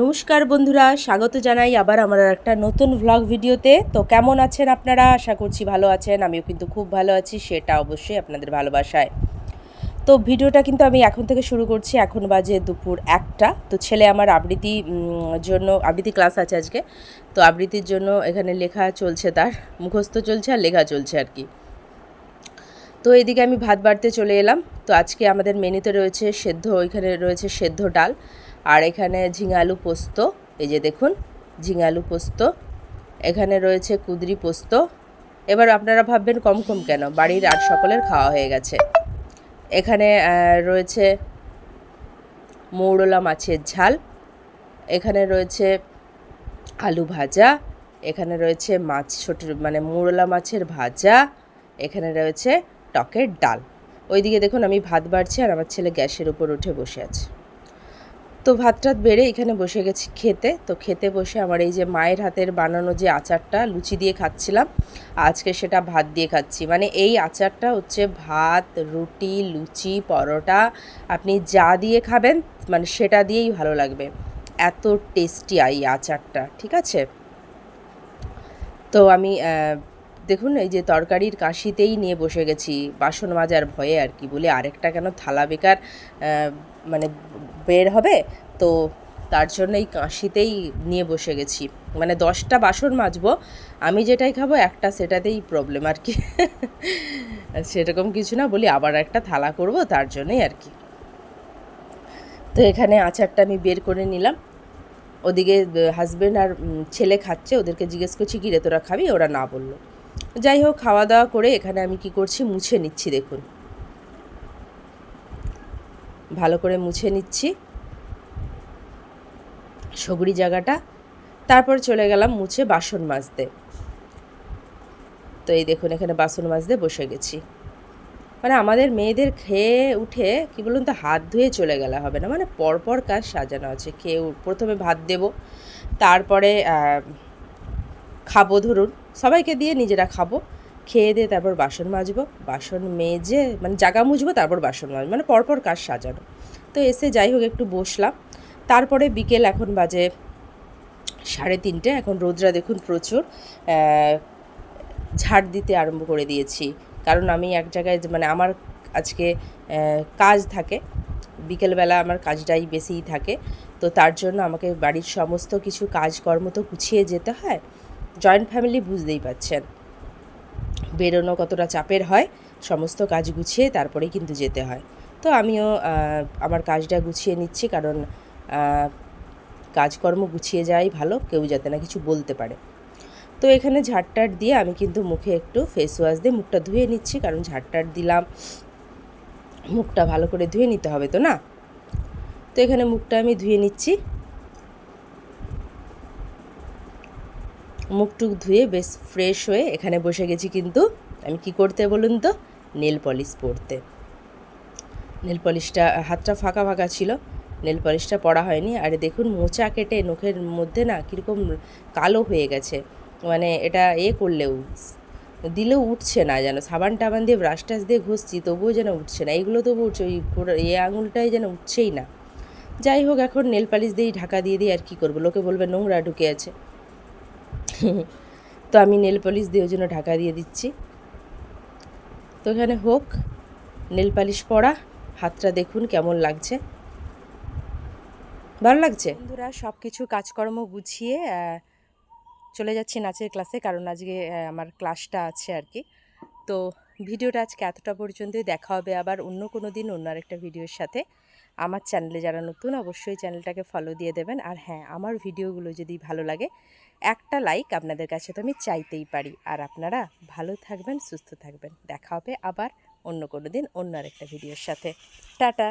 নমস্কার বন্ধুরা, স্বাগত জানাই আবার আমার একটা নতুন ভ্লগ ভিডিওতে। তো কেমন আছেন আপনারা? আশা করছি ভালো আছেন, আমিও কিন্তু খুব ভালো আছি, সেটা অবশ্যই আপনাদের ভালোবাসায়। তো ভিডিওটা কিন্তু আমি এখন থেকে শুরু করছি, এখন বাজে দুপুর একটা। তো ছেলে আমার আবৃত্তি জন্য, আবৃত্তি ক্লাস আছে আজকে। তো আবৃত্তির জন্য এখানে লেখা চলছে তার, মুখস্থ চলছে আর লেখা চলছে আর কি। তো এদিকে আমি ভাত বাড়তে চলে এলাম। তো আজকে আমাদের মেনুতে রয়েছে সেদ্ধ, ওইখানে রয়েছে সেদ্ধ ডাল। আর এখানে ঝিঙে আলু পোস্ত, এই যে দেখুন ঝিঙে আলু পোস্ত। এখানে রয়েছে কুদরি পোস্ত। এবার আপনারা ভাববেন কম কম কেন? বাড়ির আর সকলের খাওয়া হয়ে গেছে। এখানে রয়েছে মৌরলা মাছের ঝাল। এখানে রয়েছে আলু ভাজা। এখানে রয়েছে মাছ ছোট মানে মৌরলা মাছের ভাজা। এখানে রয়েছে টকের ডাল। ওইদিকে দেখুন, আমি ভাত বাড়ছি আর আমার ছেলে গ্যাসের উপর উঠে বসে আছে। তো ভাত টাত বেড়ে এখানে বসে গেছি খেতে। তো খেতে বসে আমার এই যে মায়ের হাতের বানানো যে আচারটা লুচি দিয়ে খাচ্ছিলাম, আজকে সেটা ভাত দিয়ে খাচ্ছি। মানে এই আচারটা হচ্ছে ভাত, রুটি, লুচি, পরোটা, আপনি যা দিয়ে খাবেন মানে সেটা দিয়েই ভালো লাগবে। এত টেস্টি এই আচারটা, ঠিক আছে? তো আমি দেখুন, এই যে তরকারির কাশিতেই নিয়ে বসে গেছি। বাসন মাজার ভয়ে আর কি। বলে, আরেকটা কেন থালা বেকার মানে বের হবে? তো তার জন্য এই কাশিতেই নিয়ে বসে গেছি। মানে দশটা বাসন মাজবো, আমি যেটাই খাব, একটা সেটাতেই প্রবলেম আর কি। সেরকম কিছু না, বলি, আবার একটা থালা করব, তার জন্যই আর কি। তো এখানে আচারটা আমি বের করে নিলাম। ওদিকে হাজবেন্ড আর ছেলে খাচ্ছে, ওদেরকে জিজ্ঞেস করছি, কি রে, তোরা খাবি? ওরা না বলল। যাই হোক খাওয়া দাওয়া করে এখানে আমি কি করছি, মুছে নিচ্ছি, দেখুন। ভালো করে মুছে নিচ্ছি। সগড়ি জায়গাটা। তারপর চলে গেলাম মুছে বাসন মাজতে। তো এই দেখুন, এখানে বাসন মাজতে বসে গেছি। মানে আমাদের মেয়েদের খেয়ে উঠে, কি বলুন তো, হাত ধুয়ে চলে গেলে হবে না। মানে পরপর কাজ সাজানো আছে। খেয়ে প্রথমে ভাত দেব, তারপরে খাব ধরুন, সবাইকে দিয়ে নিজেরা খাব। খেয়ে দিয়ে তারপর বাসন মাজবো, বাসন মেজে মানে জাগা মুছবো তারপর বাসন মাজবো মানে পরপর কাজ সাজানো। তো এসে যাই হোক, একটু বসলাম। তারপরে বিকেল এখন বাজে সাড়ে তিনটে, এখন রোদরা দেখুন প্রচুর। ঝাড় দিতে আরম্ভ করে দিয়েছি। কারণ আমি এক জায়গায় মানে আমার আজকে কাজ থাকে। বিকেলবেলা আমার কাজটাই বেশিই থাকে। তো তার জন্য আমাকে বাড়ির সমস্ত কিছু কাজকর্ম তো গুছিয়ে যেতে হয়। জয়েন্ট ফ্যামিলি বুঝতেই পাচ্ছেন। বেরোনো কতটা চাপের হয়, সমস্ত কাজ গুছিয়ে তারপরেই কিন্তু যেতে হয়। তো আমিও আমার কাজটা গুছিয়ে নিচ্ছি কারণ কাজকর্ম গুছিয়ে যাওয়াই ভালো, কেউ যাতে না কিছু বলতে পারে। তো এখানে ঝাড়টার দিয়ে আমি কিন্তু মুখে একটু ফেস ওয়াশ দিয়ে মুখটা ধুয়ে নিচ্ছি কারণ ঝাড়টার দিলাম, মুখটা ভালো করে ধুয়ে নিতে হবে তো না? তো এখানে মুখটা আমি ধুয়ে নিচ্ছি। মুখটুক ধুয়ে বেশ ফ্রেশ হয়ে এখানে বসে গেছি কিন্তু আমি কি করতে বলুন তো? নেল পলিশ পরতে। নেল পলিশটা হাতটা ফাঁকা ফাঁকা ছিল নেল পলিশটা পরা হয়নি। আর দেখুন, মোচা কেটে নখের মধ্যে না কীরকম কালো হয়ে গেছে। মানে এটা এ করলেও, দিলেও উঠছে না যেন। সাবান টাবান দিয়ে ব্রাশ টাশ দিয়ে ঘষছি, তবুও যেন উঠছে না। এইগুলো তবু উঠছে, ওই এ আঙুলটাই যেন উঠছেই না। যাই হোক, এখন নেল পালিশ দিয়েই ঢাকা দিয়ে দিই আর কী করব? লোকে বলবে নোংরা ঢুকে আছে। তো আমি নেল পলিশ দিয়ে জন্য ঢাকা দিয়ে দিচ্ছি। তো এখানে হোক, নেল পালিশ পরা, হাতটা দেখুন কেমন লাগছে। ভালো লাগছে? বন্ধুরা সব কিছু কাজকর্ম গুছিয়ে চলে যাচ্ছি নাচের ক্লাসে কারণ আজকে আমার ক্লাসটা আছে আর কি। তো ভিডিওটা আজকে এতটা পর্যন্তই। দেখা হবে আবার অন্য কোনো দিন অন্য আরেকটা ভিডিওর সাথে। আমার চ্যানেলে যারা নতুন, অবশ্যই চ্যানেলটাকে ফলো দিয়ে দেবেন। আর হ্যাঁ আমার ভিডিওগুলো যদি ভালো লাগে, একটা লাইক আপনাদের কাছে তো আমি চাইতেই পারি। আর আপনারা ভালো থাকবেন, সুস্থ থাকবেন। দেখা হবে আবার অন্য কোনো দিন অন্য আরেকটা ভিডিওর সাথে। টাটা!